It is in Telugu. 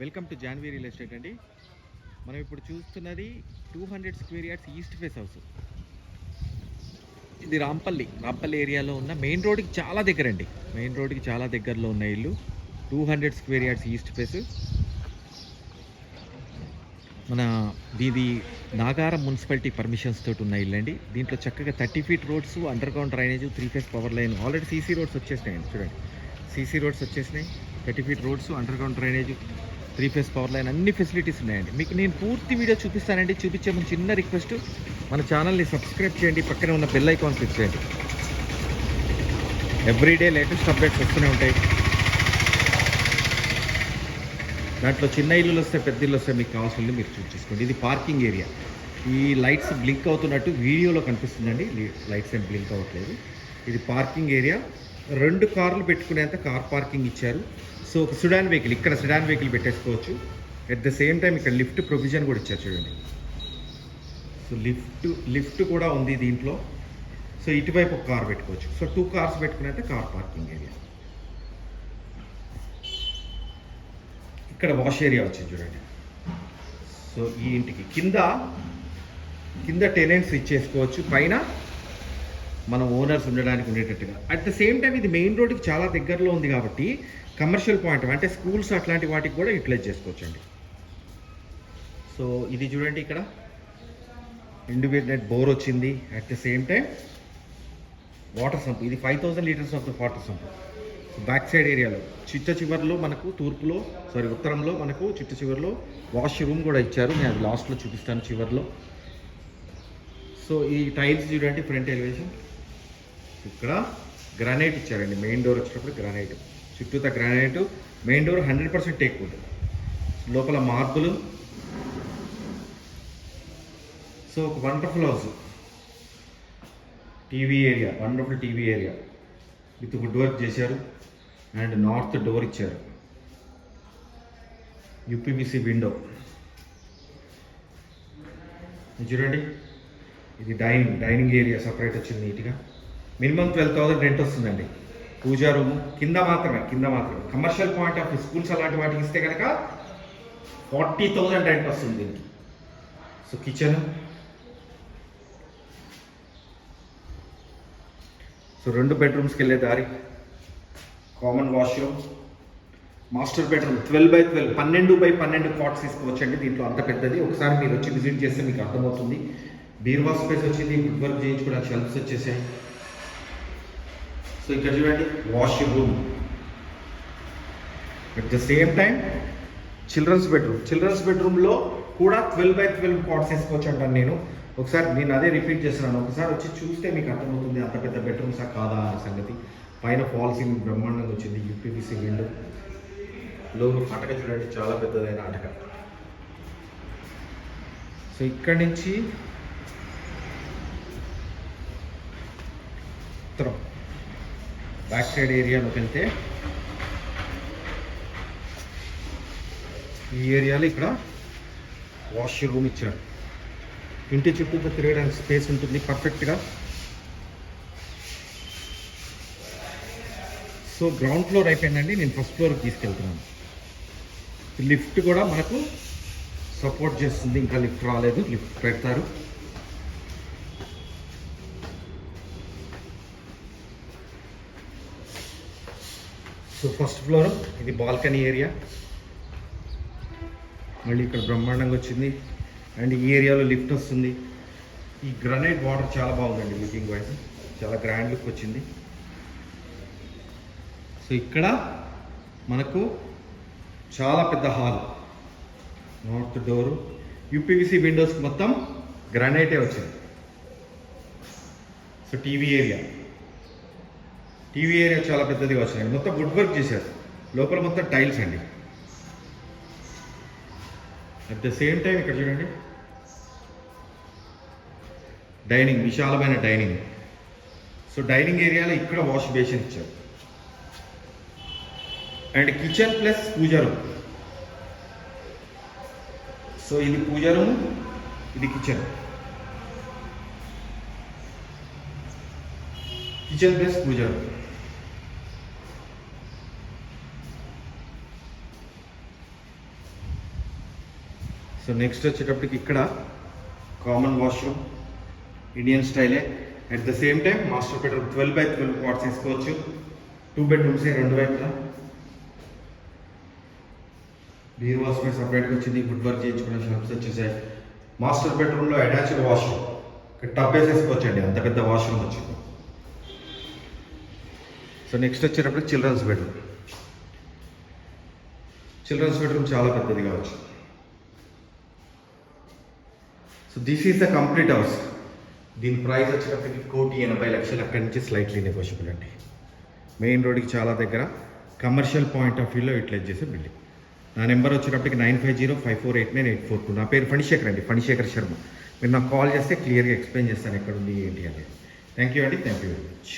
Welcome to Janvi real estate అండి. మనం ఇప్పుడు చూస్తున్నది two hundred square yards east face house. ఇది రాంపల్లి రాంపల్లి ఏరియాలో ఉన్న మెయిన్ రోడ్కి చాలా దగ్గర అండి మెయిన్ రోడ్కి చాలా దగ్గరలో ఉన్న ఇల్లు. Two hundred square yards east face. మన దీది నాగారం మున్సిపాలిటీ పర్మిషన్స్ తోటి ఉన్న ఇల్లు అండి దీంట్లో చక్కగా thirty feet roads under ground drainage three phase power line already CC roads వచ్చేసినాయండి చూడండి. సీసీ రోడ్స్ వచ్చేసినాయి. Thirty feet roads under ground drainage. Three phase power line అన్ని ఫెసిలిటీస్ ఉన్నాయండి. మీకు నేను పూర్తి వీడియో చూపిస్తానండి. చూపించే ముందు చిన్న రిక్వెస్ట్ మన ఛానల్ని సబ్స్క్రైబ్ చేయండి. పక్కనే ఉన్న బెల్ ఐకాన్ క్లిక్ చేయండి. ఎవ్రీడే లేటెస్ట్ అప్డేట్స్ వస్తూనే ఉంటాయి. దాంట్లో చిన్న ఇల్లులు వస్తే పెద్ద ఇల్లు వస్తే మీకు కావాల్సిన మీరు చూస్ చేసుకోండి. ఇది పార్కింగ్ ఏరియా ఈ లైట్స్ బ్లింక్ అవుతున్నట్టు వీడియోలో కనిపిస్తుందండి. లైట్స్ ఏం బ్లింక్ అవ్వట్లేదు. ఇది పార్కింగ్ ఏరియా రెండు కార్లు పెట్టుకునేంత కార్ పార్కింగ్ ఇచ్చారు. సో ఒక సుడాన్ వెహికల్ ఇక్కడ సుడాన్ వెహికల్ పెట్టేసుకోవచ్చు. ఎట్ ద సేమ్ టైం ఇక్కడ లిఫ్ట్ ప్రొవిజన్ కూడా ఇచ్చారు చూడండి. సో లిఫ్ట్ లిఫ్ట్ కూడా ఉంది దీంట్లో. సో ఇటువైపు ఒక కార్ పెట్టుకోవచ్చు. సో టూ కార్స్ పెట్టుకునేంత కార్ పార్కింగ్ ఏరియా ఇక్కడ వాష్ ఏరియా వచ్చింది చూడండి. సో ఈ ఇంటికి కింద కింద టెనెంట్స్ ఇచ్చేసుకోవచ్చు. పైన మనం ఓనర్స్ ఉండడానికి ఉండేటట్టుగా. అట్ ద సేమ్ టైం ఇది మెయిన్ రోడ్కి చాలా దగ్గరలో ఉంది కాబట్టి కమర్షియల్ పాయింట్ అంటే స్కూల్స్ అట్లాంటి వాటికి కూడా యూటిలైజ్ చేసుకోవచ్చు అండి సో ఇది చూడండి ఇక్కడ. ఇండిపెండెంట్ బోర్ వచ్చింది. At the same time water sump ఇది five thousand litres of the water sump back side ఏరియాలో చిట్ట చివరిలో మనకు తూర్పులో సారీ ఉత్తరంలో మనకు చిట్ట చివరిలో వాష్ రూమ్ కూడా ఇచ్చారు. నేను అది లాస్ట్లో చూపిస్తాను చివరిలో. సో ఈ టైల్స్ చూడండి ఫ్రంట్ ఎలివేషన్ ఇక్కడ గ్రానైట్ ఇచ్చారండి. మెయిన్ డోర్ వచ్చినప్పుడు గ్రానైట్ చుట్టూత granite main door hundred percent teak ఉంటుంది లోపల మార్పులు సో ఒక wonderful house. TV area wonderful TV area. With wood work చేశారు. అండ్ నార్త్ డోర్ ఇచ్చారు. UPVC window. చూడండి. ఇది డైనింగ్ డైనింగ్ ఏరియా సపరేట్ వచ్చింది నీట్గా. మినిమం ట్వెల్వ్ థౌసండ్ రెంట్ వస్తుందండి. పూజా రూము కింద మాత్రమే కింద మాత్రమే. కమర్షియల్ పాయింట్ ఆఫ్ స్కూల్స్ అలాంటి వాటికి ఇస్తే కనుక ఫార్టీ థౌసండ్ రెంట్ వస్తుంది దీనికి. సో కిచెన్ సో రెండు బెడ్రూమ్స్కి వెళ్ళే దారి. Common washroom master bedroom twelve by twelve పన్నెండు బై పన్నెండు కాట్స్ తీసుకోవచ్చండి దీంట్లో. అంత పెద్దది. ఒకసారి మీరు వచ్చి విజిట్ చేస్తే మీకు అర్థమవుతుంది. బీర్వా స్పేస్ వచ్చింది వుడ్ వర్క్ చేయించుకోవడానికి షెల్ఫ్స్ వచ్చేసాయి. సో ఇక్కడ చూడండి wash room at the same time children's bedroom children's బెడ్రూమ్లో కూడా ట్వెల్వ్ బై ట్వెల్వ్ కాట్స్ వేసుకోవచ్చు అంటాను నేను ఒకసారి నేను అదే రిపీట్ చేస్తున్నాను ఒకసారి వచ్చి చూస్తే మీకు అర్థమవుతుంది అంత పెద్ద బెడ్రూమ్సా కాదా అనే సంగతి పైన ఫాల్సింగ్ బ్రహ్మాండంగా వచ్చింది యూపీపీసీ విండో లోపల అటక చూడండి చాలా పెద్దదైన అటక సో ఇక్కడి నుంచి బ్యాక్ సైడ్ ఏరియాలోకి వెళ్తే ఈ ఏరియాలో ఇక్కడ వాష్ రూమ్ ఇచ్చారు ఇంటి చుట్టూ తిరగడానికి స్పేస్ ఉంటుంది పర్ఫెక్ట్గా. సో గ్రౌండ్ ఫ్లోర్ అయిపోయిందండి నేను ఫస్ట్ ఫ్లోర్కి తీసుకెళ్తున్నాను. లిఫ్ట్ కూడా మనకు సపోర్ట్ చేస్తుంది ఇంకా లిఫ్ట్ రాలేదు లిఫ్ట్ పెడతారు. సో ఫస్ట్ ఫ్లోర్ ఇది బాల్కనీ ఏరియా మళ్ళీ ఇక్కడ బ్రహ్మాండంగా వచ్చింది. అండ్ ఈ ఏరియాలో లిఫ్ట్ వస్తుంది. ఈ గ్రనైట్ వాటర్ చాలా బాగుందండి లుకింగ్ వైజ్ చాలా గ్రాండ్ లుక్ వచ్చింది. సో ఇక్కడ మనకు చాలా పెద్ద hall north door UPVC windows మొత్తం గ్రనైటే వచ్చింది. So TV area TV area చాలా పెద్దదిగా వచ్చింది మొత్తం వుడ్ వర్క్ చేశారు. లోపల మొత్తం టైల్స్ అండి. అట్ ద సేమ్ టైం ఇక్కడ చూడండి. డైనింగ్ విశాలమైన డైనింగ్ సో డైనింగ్ ఏరియాలో ఇక్కడ వాష్ బేసిన్ ఇచ్చారు. And kitchen plus puja room so ఇది పూజ రూమ్ ఇది kitchen kitchen plus puja room so next వచ్చేటప్పటికి ఇక్కడ కామన్ వాష్రూమ్ ఇండియన్ స్టైలే at the same time master bedroom twelve by twelve watts తీసుకోవచ్చు టూ బెడ్రూమ్స్ రెండు వైపులా. బీర్ వాష్ మీద సపరేట్గా వచ్చింది వుడ్ వర్క్ చేయించుకునే షాప్స్ వచ్చేసాయి మాస్టర్ బెడ్రూమ్లో అటాచ్డ్ వాష్రూమ్ ఇక్కడ టబ్ వేసేసుకోవచ్చండి అంత పెద్ద వాష్రూమ్ వచ్చింది. సో నెక్స్ట్ వచ్చేటప్పుడు చిల్డ్రన్స్ బెడ్రూమ్ చిల్డ్రన్స్ బెడ్రూమ్ చాలా పెద్దది కావచ్చు. So this is the complete house దీని ప్రైస్ వచ్చేటప్పటికి కోటి ఎనభై లక్షలు అక్కడి నుంచి స్లైట్లీ నెగోషియబుల్ అండి. మెయిన్ రోడ్కి చాలా దగ్గర కమర్షియల్ పాయింట్ ఆఫ్ వ్యూలో యూటిలైజ్ చేసే బిల్డింగ్ నా నెంబర్ వచ్చేటప్పటికి nine five zero five four eight nine eight four two నా పేరు ఫణిశేఖర్ అండి ఫణిశేఖర్ శర్మ. మీరు నాకు కాల్ చేస్తే క్లియర్గా ఎక్స్ప్లెయిన్ చేస్తాను ఎక్కడ ఉంది ఏంటి అనేది. థ్యాంక్ యూ అండి థ్యాంక్ యూ వెరీ మచ్